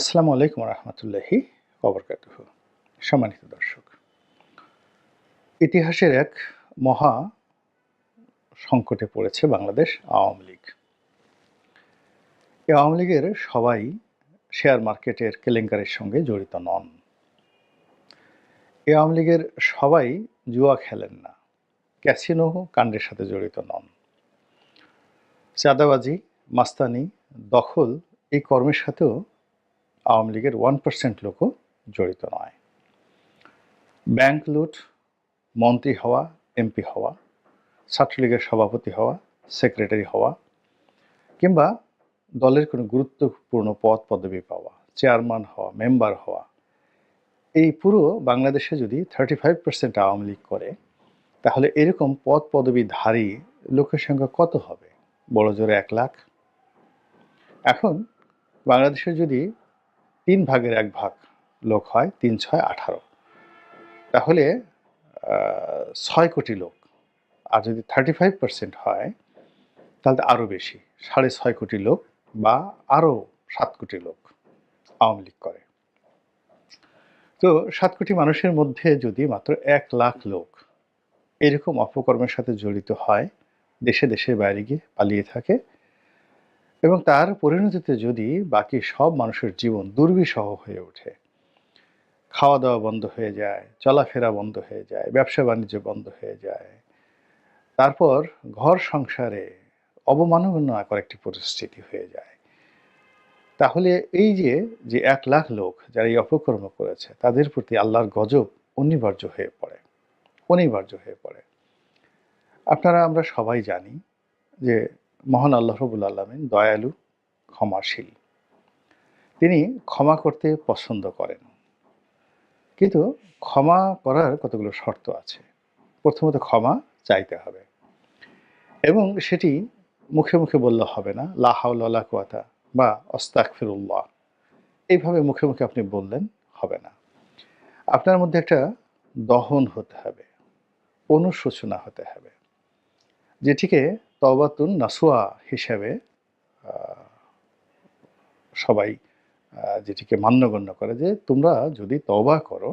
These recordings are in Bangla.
আসসালামু আলাইকুম রহমতুল্লাহি কবরকাত সম্মানিত দর্শক, ইতিহাসের এক মহা সংকটে পড়েছে বাংলাদেশ আওয়ামী লীগ। এই আওয়ামী লীগের সবাই শেয়ার মার্কেটের কেলেঙ্কারির সঙ্গে জড়িত নন। এই আওয়ামী লীগের সবাই জুয়া খেলেন না, ক্যাসিনো কাণ্ডের সাথে জড়িত নন। চাঁদাবাজি, মাস্তানি, দখল এই কর্মের সাথেও আওয়ামী লীগের ওয়ান পার্সেন্ট লোকও জড়িত নয়। ব্যাংক লুট, মন্ত্রী হওয়া এমপি হওয়া, ছাত্রলীগের সভাপতি হওয়া, সেক্রেটারি হওয়া, কিংবা দলের কোনো গুরুত্বপূর্ণ পদ, পদবি পাওয়া, চেয়ারম্যান হওয়া, মেম্বার হওয়া, এই পুরো বাংলাদেশে যদি thirty five percent Awami League করে, তাহলে এরকম পদ, পদবীধারী লোকের সংখ্যা কত হবে? বড় জোরে এক লাখ? এখন বাংলাদেশে যদি তিন ভাগের এক ভাগ লোক হয়, তিন, ছয়, আঠারো। তাহলে ছয় কোটি লোক। আর যদি থার্টি ফাইভ পার্সেন্ট হয়, তাহলে আরও বেশি, সাড়ে ছয় কোটি লোক বা আরও সাত কোটি লোক আওয়ামী লীগ করে। তো সাত কোটি মানুষের মধ্যে যদি মাত্র এক লাখ লোক এরকম অপকর্মের সাথে জড়িত হয়, দেশে দেশের বাইরে গিয়ে পালিয়ে থাকে এবং তার পরিণতিতে যদি বাকি সব মানুষের জীবন দুর্বিষহ হয়ে ওঠে খাওয়া দাওয়া বন্ধ হয়ে যায়, চলাফেরা বন্ধ হয়ে যায়, ব্যবসা বাণিজ্য বন্ধ হয়ে যায়, তারপর ঘর সংসারে অবমাননাকর একটি পরিস্থিতি হয়ে যায়। তাহলে এই যে যে এক লাখ লোক যারা এই অপকর্ম করেছে, তাদের প্রতি আল্লাহর গজব অনিবার্য হয়ে পড়ে, অনিবার্য হয়ে পড়ে। আপনারা, আমরা সবাই জানি যে মহান আল্লাহ রবুল আলমিন দয়ালু, ক্ষমাশীল। তিনি ক্ষমা করতে পছন্দ করেন। কিন্তু ক্ষমা করার কতগুলো শর্ত আছে? প্রথমত ক্ষমা চাইতে হবে। এবং সেটি মুখে মুখে বললে হবে না লাহাউল্লাহ কুয়াতা বা অস্তাক ফিরুল্লাহ এইভাবে মুখে মুখে আপনি বললেন হবে না। আপনার মধ্যে একটা দহন হতে হবে, অনুশোচনা হতে হবে, যেটিকে তবাতুন নাসুয়া হিসেবে সবাই যেটিকে মান্যগণ্য করে যে তোমরা যদি তবা করো,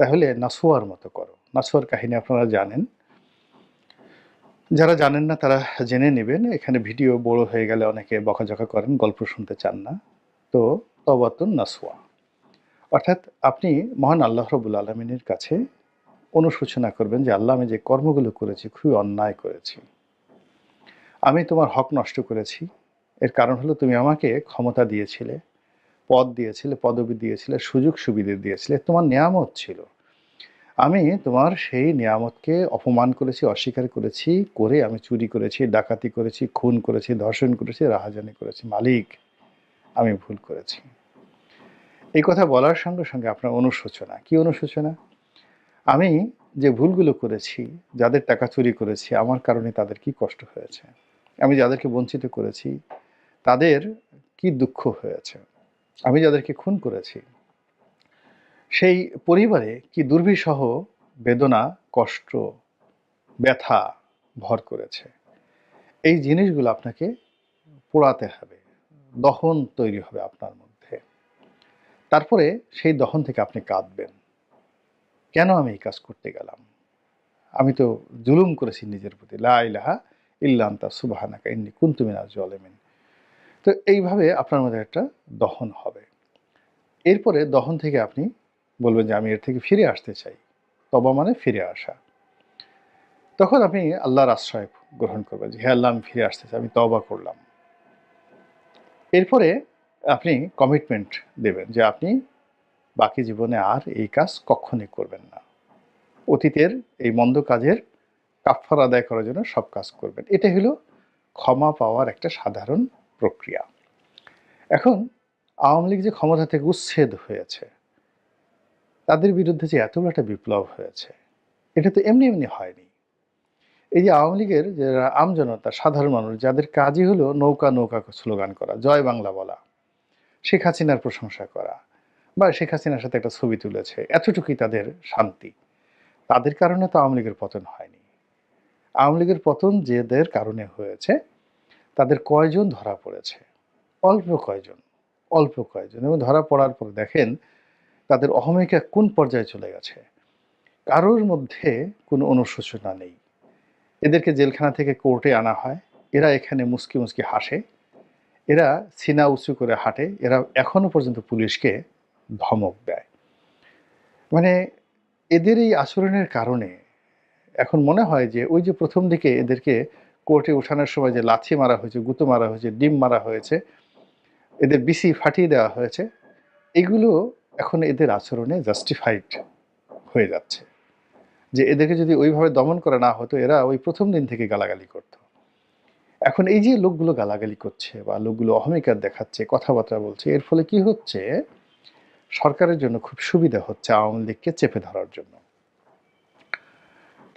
তাহলে নাসুয়ার মতো করো। নাসুয়ার কাহিনী আপনারা জানেন। যারা জানেন না, তারা জেনে নেবেন। এখানে ভিডিও বড় হয়ে গেলে অনেকে বকাঝকা করেন, গল্প শুনতে চান না। তো তবাতুন নাসুয়া অর্থাৎ আপনি মহান আল্লাহ রবুল আলমিনের কাছে অনুশোচনা করবেন যে, আল্লাহ আমি যে কর্মগুলো করেছি, খুবই অন্যায় করেছি। আমি তোমার হক নষ্ট করেছি। এর কারণ হলো তুমি আমাকে ক্ষমতা দিয়েছিলে, পদ দিয়েছিলে, পদবি দিয়েছিলে, সুযোগ সুবিধা দিয়েছিলে, তোমার নিয়ামত ছিল। আমি তোমার সেই নিয়ামতকে অপমান করেছি, অস্বীকার করেছি, করে আমি চুরি করেছি, ডাকাতি করেছি, খুন করেছি, ধর্ষণ করেছি, রাহাজানি করেছি। মালিক, আমি ভুল করেছি। এই কথা বলার সঙ্গে সঙ্গে আপনার অনুশোচনা। কি অনুশোচনা? আমি যে ভুলগুলো করেছি, যাদের টাকা চুরি করেছি, আমার কারণে তাদের কি কষ্ট হয়েছে? আমি যাদেরকে বঞ্চিত করেছি, তাদের কি দুঃখ হয়েছে? আমি যাদেরকে খুন করেছি, সেই পরিবারে কি দুর্বিষহ বেদনা, কষ্ট, ব্যথা ভর করেছে? এই জিনিসগুলো আপনাকে পোড়াতে হবে, দহন তৈরি হবে আপনার মধ্যে। তারপরে সেই দহন থেকে আপনি কাঁদবেন। কেন আমি এই কাজ করতে গেলাম? আমি তো জুলুম করেছি নিজের প্রতি। লা ইলাহা ইল্লান্তা সুবাহানাকা, ইন্নি কুন্তুমিনা জলেমিন। তো এইভাবে আপনার মধ্যে একটা দহন হবে। এরপরে দহন থেকে আপনি বলবেন যে, আমি এর থেকে ফিরে আসতে চাই। তবা মানে ফিরে আসা। তখন আপনি আল্লাহর আশ্রয় গ্রহণ করবেন যে হ্যাঁ আল্লাহ, আমি ফিরে আসতে চাই, আমি তবা করলাম। এরপরে আপনি কমিটমেন্ট দেবেন যে, আপনি বাকি জীবনে আর এই কাজ কখনই করবেন না। অতীতের এই মন্দ কাজের কাফার আদায় করার জন্য সব কাজ করবেন। এটা হলো ক্ষমা পাওয়ার একটা সাধারণ প্রক্রিয়া। এখন আওয়ামী লীগ যে ক্ষমতা থেকে উচ্ছেদ হয়েছে, তাদের বিরুদ্ধে যে এত একটা বিপ্লব হয়েছে, এটা তো এমনি এমনি হয়নি। এই যে আওয়ামী লীগের যারা আমজনতা সাধারণ মানুষ, যাদের কাজই হলো নৌকা নৌকা স্লোগান করা, জয় বাংলা বলা, শেখ হাসিনার প্রশংসা করা, বা শেখ হাসিনার সাথে একটা ছবি তুলেছে, এতটুকুই তাদের শান্তি। তাদের কারণে তো আওয়ামী লীগের পতন হয়নি। আওয়ামী লীগের পতন যেদের কারণে হয়েছে, তাদের কয়জন ধরা পড়েছে? অল্প কয়জন অল্প কয়জন। এবং ধরা পড়ার পর দেখেন, তাদের অহমিকা কোন পর্যায়ে চলে গেছে? কারোর মধ্যে কোনো অনুশোচনা নেই। এদেরকে জেলখানা থেকে কোর্টে আনা হয়। এরা এখানে মুসকি মুসকি হাসে এরা সিনা উঁচু করে হাঁটে। এরা এখনও পর্যন্ত পুলিশকে ধমক দেয়। মানে এদের এই আচরণের কারণে এখন মনে হয় যে ওই যে প্রথম দিকে এদেরকে কোর্টে ওঠানোর সময় যে লাথি মারা হয়েছে, গুঁতো মারা হয়েছে, ডিম মারা হয়েছে, এদের বিসি ফাটিয়ে দেওয়া হয়েছে, এগুলো এখন এদের আচরণে জাস্টিফাইড হয়ে যাচ্ছে। যে এদেরকে যদি ওইভাবে দমন করা না হতো, এরা ওই প্রথম দিন থেকে গালাগালি করত। এখন এই যে লোকগুলো গালাগালি করছে বা লোকগুলো অহমিকার দেখাচ্ছে, কথাবার্তা বলছে, এর ফলে কি হচ্ছে? সরকারের জন্য খুব সুবিধা হচ্ছে আওয়ামী লীগকে চেপে ধরার জন্য।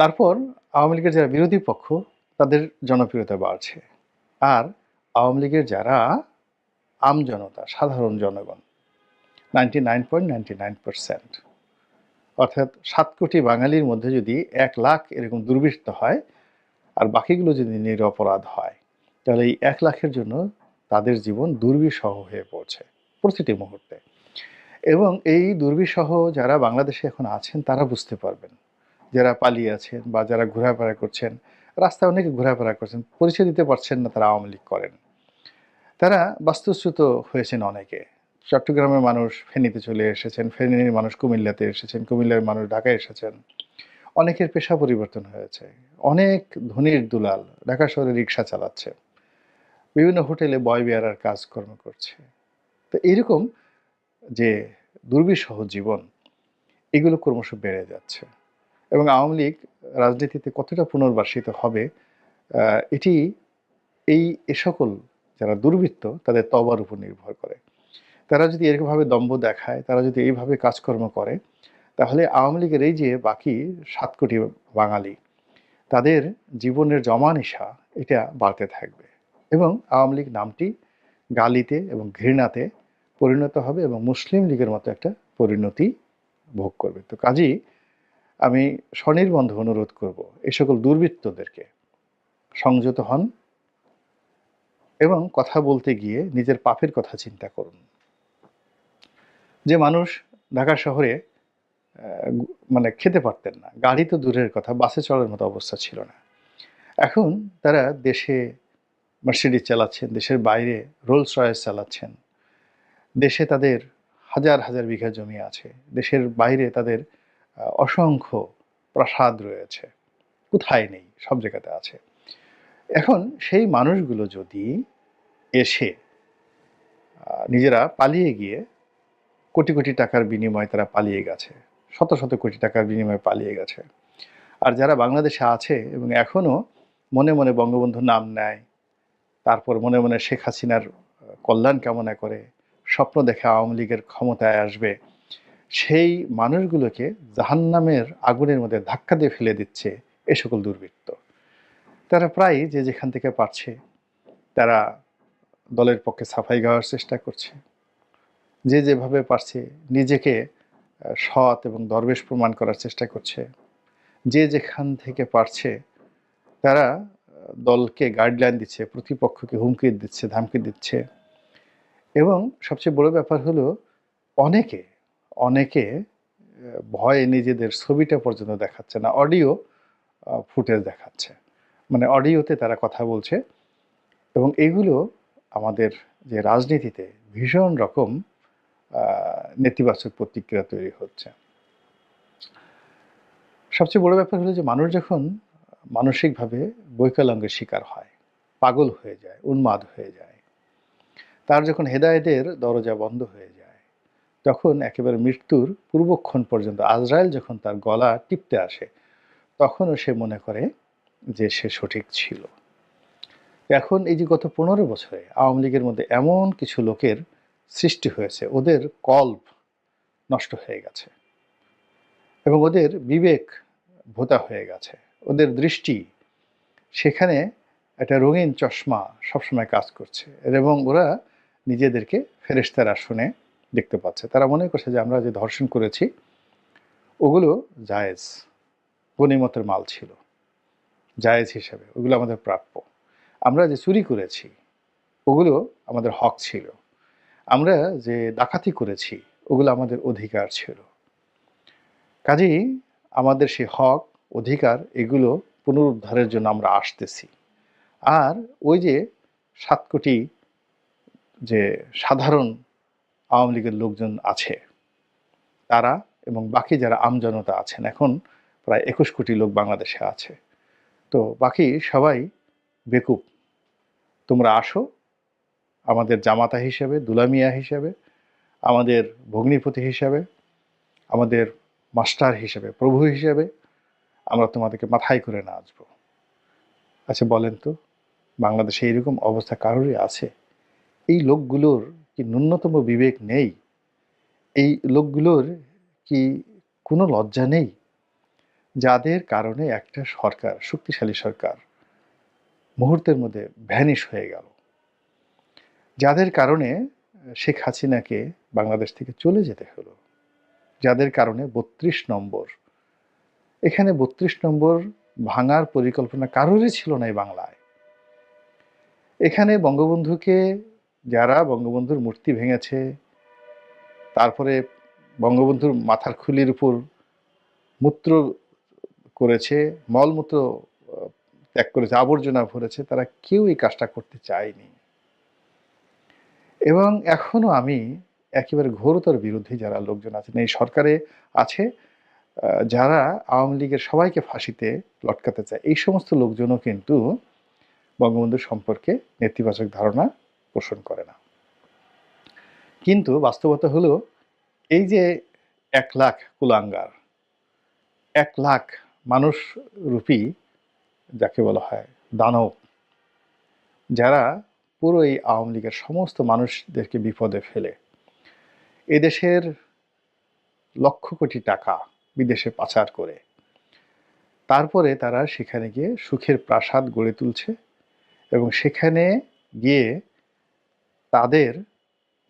তারপর আওয়ামী লীগের যারা বিরোধী পক্ষ, তাদের জনপ্রিয়তা বাড়ছে। আর আওয়ামী লীগের যারা আম জনতা, সাধারণ জনগণ ninety nine point ninety nine অর্থাৎ সাত কোটি বাঙালির মধ্যে যদি এক লাখ এরকম দুর্বৃত্ত হয়, আর বাকিগুলো যদি নিরপরাধ হয়, তাহলে এই এক লাখের জন্য তাদের জীবন দুর্বিষহ হয়ে পড়ছে প্রতিটি মুহূর্তে। এবং এই দুর্বিষহ যারা বাংলাদেশে এখন আছেন, তারা বুঝতে পারবেন যারা পালিয়ে আছেন বা যারা ঘোরাফেরা করছেন, রাস্তায় অনেকে ঘোরাফেরা করছেন, পরিচয় দিতে পারছেন না তারা আওয়ামী লীগ করেন। তারা বাস্তুচ্যুত হয়েছেন অনেকে। চট্টগ্রামের মানুষ ফেনীতে চলে এসেছেন, ফেনীর মানুষ কুমিল্লাতে এসেছেন, কুমিল্লার মানুষ ঢাকায় এসেছেন। অনেকের পেশা পরিবর্তন হয়েছে। অনেক ধনির দুলাল ঢাকা শহরে রিক্সা চালাচ্ছে। বিভিন্ন হোটেলে বয় বেয়ারার কাজকর্ম করছে। তো এইরকম যে দুর্বিষহ জীবন, এগুলো ক্রমশ বেড়ে যাচ্ছে। এবং আওয়ামী লীগ রাজনীতিতে কতটা পুনর্বাসিত হবে এটি এই এ সকল যারা দুর্বৃত্ত তাদের তবার উপর নির্ভর করে। তারা যদি এরকমভাবে দম্ভ দেখায়, তারা যদি এইভাবে কাজকর্ম করে, তাহলে আওয়ামী লীগের এই যে বাকি সাত কোটি বাঙালি, তাদের জীবনের জমা নেশা এটা বাড়তে থাকবে এবং আওয়ামী লীগ নামটি গালিতে এবং ঘৃণাতে পরিণত হবে এবং মুসলিম লীগের মতো একটা পরিণতি ভোগ করবে। তো কাজেই আমি স্বনির্বন্ধ অনুরোধ করব এ সকল দুর্বৃত্তদেরকে। সংযত হন এবং কথা বলতে গিয়ে নিজের পাপের কথা চিন্তা করুন। যে মানুষ ঢাকা শহরে মানে খেতে পারতেন না, গাড়ি তো দূরের কথা, বাসে চলার মতো অবস্থা ছিল না। এখন তারা দেশে মার্সিডিজ চালাচ্ছেন, দেশের বাইরে রোলস রয়েস চালাচ্ছেন। দেশে তাদের হাজার হাজার বিঘা জমি আছে, দেশের বাইরে তাদের অসংখ্য প্রাসাদ রয়েছে। কোথায় নেই? সব জায়গাতে আছে। এখন সেই মানুষগুলো যদি এসে নিজেরা পালিয়ে গিয়ে কোটি কোটি টাকার বিনিময়ে তারা পালিয়ে গেছে, শত শত কোটি টাকার বিনিময়ে পালিয়ে গেছে। আর যারা বাংলাদেশে আছে এবং এখনও মনে মনে বঙ্গবন্ধুর নাম নেয়, তারপর মনে মনে শেখ হাসিনার কল্যাণ কামনা করে, স্বপ্ন দেখে আওয়ামী লীগের ক্ষমতায় আসবে সেই মানুষগুলোকে জাহান্নামের আগুনের মধ্যে ধাক্কা দিয়ে ফেলে দিচ্ছে এ সকল দুর্বৃত্ত। তারা প্রায় যে যেখান থেকে পারছে, তারা দলের পক্ষে সাফাই গাওয়ার চেষ্টা করছে। যে যেভাবে পারছে, নিজেকে সৎ এবং দরবেশ প্রমাণ করার চেষ্টা করছে। যে যেখান থেকে পারছে, তারা দলকে গাইডলাইন দিচ্ছে, প্রতিপক্ষকে হুমকি দিচ্ছে, ধামকি দিচ্ছে। এবং সবচেয়ে বড় ব্যাপার হলো, অনেকে অনেকে ভয়ে নিজেদের ছবিটা পর্যন্ত দেখাচ্ছে না, অডিও ফুটেজ দেখাচ্ছে। মানে অডিওতে তারা কথা বলছে এবং এগুলো আমাদের যে রাজনীতিতে ভীষণ রকম নেতিবাচক প্রতিক্রিয়া তৈরি হচ্ছে। সবচেয়ে বড় ব্যাপার হলো যে মানুষ যখন মানসিকভাবে বৈকলাঙ্গের শিকার হয়, পাগল হয়ে যায়, উন্মাদ হয়ে যায়, তার যখন হেদায়েতের দরজা বন্ধ হয়ে তখন একেবারে মৃত্যুর পূর্বক্ষণ পর্যন্ত আজরায়েল যখন তার গলা টিপতে আসে, তখনও সে মনে করে যে সে সঠিক ছিল। এখন এই যে গত পনেরো বছরে আওয়ামী লীগের মধ্যে এমন কিছু লোকের সৃষ্টি হয়েছে, ওদের কল্প নষ্ট হয়ে গেছে এবং ওদের বিবেক ভোতা হয়ে গেছে। ওদের দৃষ্টি, সেখানে একটা রঙিন চশমা সবসময় কাজ করছে এবং ওরা নিজেদেরকে ফেরেশতার আসনে দেখতে পাচ্ছে। তারা মনে করছে যে আমরা যে ধর্ষণ করেছি, ওগুলো জায়েজ। গণিমতের মাল ছিল। জায়েজ হিসেবে। ওগুলো আমাদের প্রাপ্য। আমরা যে চুরি করেছি, ওগুলো আমাদের হক ছিল। আমরা যে ডাকাতি করেছি, ওগুলো আমাদের অধিকার ছিল। কাজেই আমাদের সেই হক, অধিকার, এগুলো পুনরুদ্ধারের জন্য আমরা আসতেছি। আর ওই যে সাত কোটি যে সাধারণ আওয়ামী লীগের লোকজন আছে। তারা এবং বাকি যারা আমজনতা আছেন, এখন প্রায় একুশ কোটি লোক বাংলাদেশে আছে। তো বাকি সবাই বেকুব। তোমরা আসো, আমাদের জামাতা হিসেবে দুলামিয়া হিসেবে, আমাদের ভগ্নিপতি হিসেবে, আমাদের মাস্টার হিসেবে, প্রভু হিসেবে আমরা তোমাদেরকে মাথায় করে নাচব আচ্ছা বলেন তো, বাংলাদেশে এইরকম অবস্থা কারোরই আছে? এই লোকগুলোর কি ন্যূনতম বিবেক নেই? এই লোকগুলোর কি কোনো লজ্জা নেই? যাদের কারণে একটা সরকার, শক্তিশালী সরকার মুহূর্তের মধ্যে ভ্যানিশ হয়ে গেল। যাদের কারণে শেখ হাসিনাকে বাংলাদেশ থেকে চলে যেতে হলো। যাদের কারণে বত্রিশ নম্বর। এখানে বত্রিশ নম্বর ভাঙার পরিকল্পনা কারোরই ছিল না এই বাংলায়। এখানে বঙ্গবন্ধুকে যারা বঙ্গবন্ধুর মূর্তি ভেঙেছে, তারপরে বঙ্গবন্ধুর মাথার খুলির উপর মূত্র করেছে মলমূত্র ত্যাগ করেছে, আবর্জনা ভরেছে, তারা কেউ এই কাজটা করতে চায়নি। এবং এখনও আমি একেবারে ঘোরতর বিরুদ্ধে যারা লোকজন আছেন, এই সরকারে আছে যারা আওয়ামী লীগের সবাইকে ফাঁসিতে লটকাতে চায়, এই সমস্ত লোকজনও কিন্তু বঙ্গবন্ধু সম্পর্কে নেতিবাচক ধারণা পোষণ করে না। কিন্তু বাস্তবতা হলো, এই যে এক লাখ কুলাঙ্গার, এক লাখ মানুষ রূপী, যাকে বলা হয় দানব, যারা পুরো এই আওয়ামী লীগের সমস্ত মানুষদেরকে বিপদে ফেলে। এদেশের লক্ষ কোটি টাকা বিদেশে পাচার করে। তারপরে তারা সেখানে গিয়ে সুখের প্রাসাদ গড়ে তুলছে এবং সেখানে গিয়ে তাদের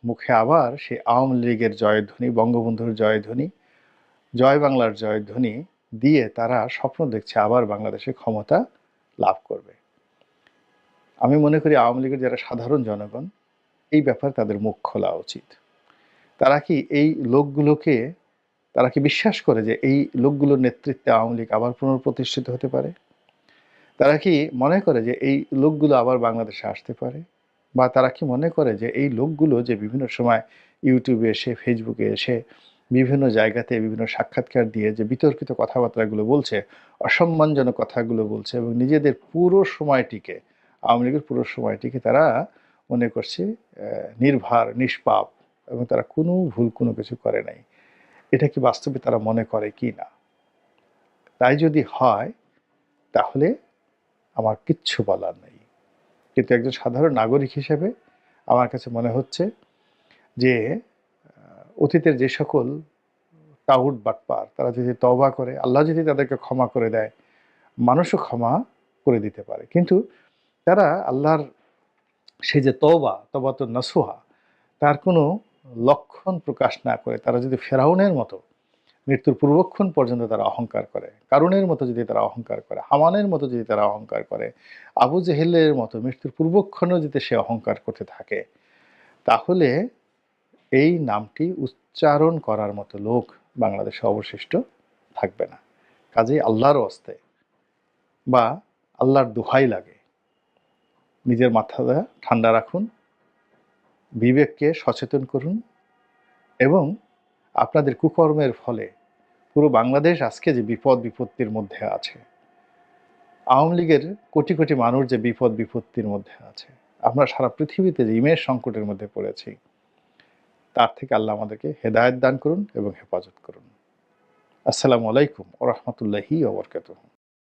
মুখে আবার সেই আওয়ামী লীগের জয়ধ্বনি, বঙ্গবন্ধুর জয়ধ্বনি, জয় বাংলার জয়ধ্বনি দিয়ে তারা স্বপ্ন দেখছে আবার বাংলাদেশে ক্ষমতা লাভ করবে। আমি মনে করি আওয়ামী লীগের যারা সাধারণ জনগণ, এই ব্যাপারে তাদের মুখ খোলা উচিত। তারা কি এই লোকগুলোকে, তারা কি বিশ্বাস করে যে এই লোকগুলোর নেতৃত্বে আওয়ামী লীগ আবার পুনঃপ্রতিষ্ঠিত হতে পারে? তারা কি মনে করে যে এই লোকগুলো আবার বাংলাদেশে আসতে পারে? বা তারা কি মনে করে যে এই লোকগুলো যে বিভিন্ন সময় ইউটিউবে এসে, ফেসবুকে এসে, বিভিন্ন জায়গাতে বিভিন্ন সাক্ষাৎকার দিয়ে যে বিতর্কিত কথাবার্তাগুলো বলছে, অসম্মানজনক কথাগুলো বলছে এবং নিজেদের পুরো সময়টিকে, আওয়ামী লীগের পুরো সময়টিকে তারা মনে করছে নির্ভার, নিষ্পাপ এবং তারা কোনো ভুল কোনো কিছু করে নাই। এটা কি বাস্তবে তারা মনে করে কি না? তাই যদি হয়, তাহলে আমার কিচ্ছু বলার নেই। কিন্তু একজন সাধারণ নাগরিক হিসেবে আমার কাছে মনে হচ্ছে যে অতীতের যে সকল টাউট বাটপার, তারা যদি তওবা করে, আল্লাহ যদি তাদেরকে ক্ষমা করে দেয়, মানুষও ক্ষমা করে দিতে পারে। কিন্তু তারা আল্লাহর সেই যে তওবা তবা তো নসুহা, তার কোনো লক্ষণ প্রকাশ না করে, তারা যদি ফেরাউনের মতো মৃত্যুর পূর্বক্ষণ পর্যন্ত তারা অহংকার করে। কারণের মতো যদি তারা অহংকার করে হামানের মতো যদি তারা অহংকার করে, আবু জেহেলের মতো মৃত্যুর পূর্বক্ষণেও যদি সে অহংকার করতে থাকে, তাহলে এই নামটি উচ্চারণ করার মতো লোক বাংলাদেশে অবশিষ্ট থাকবে না। কাজেই আল্লাহর অস্তে বা আল্লাহর দোহাই লাগে। নিজের মাথাটা ঠান্ডা রাখুন, বিবেককে সচেতন করুন এবং আপনাদের কুকর্মের ফলে পুরো বাংলাদেশ আজকে যে বিপদ বিপত্তির মধ্যে আছে, আওয়ামী লীগের কোটি কোটি মানুষ যে বিপদ বিপত্তির মধ্যে আছে, আমরা সারা পৃথিবীতে যে ইমেজ সংকটের মধ্যে পড়েছি, তার থেকে আল্লাহ আমাদেরকে হেদায়ত দান করুন এবং হেফাজত করুন। আসসালামু আলাইকুম ও রহমতুল্লাহি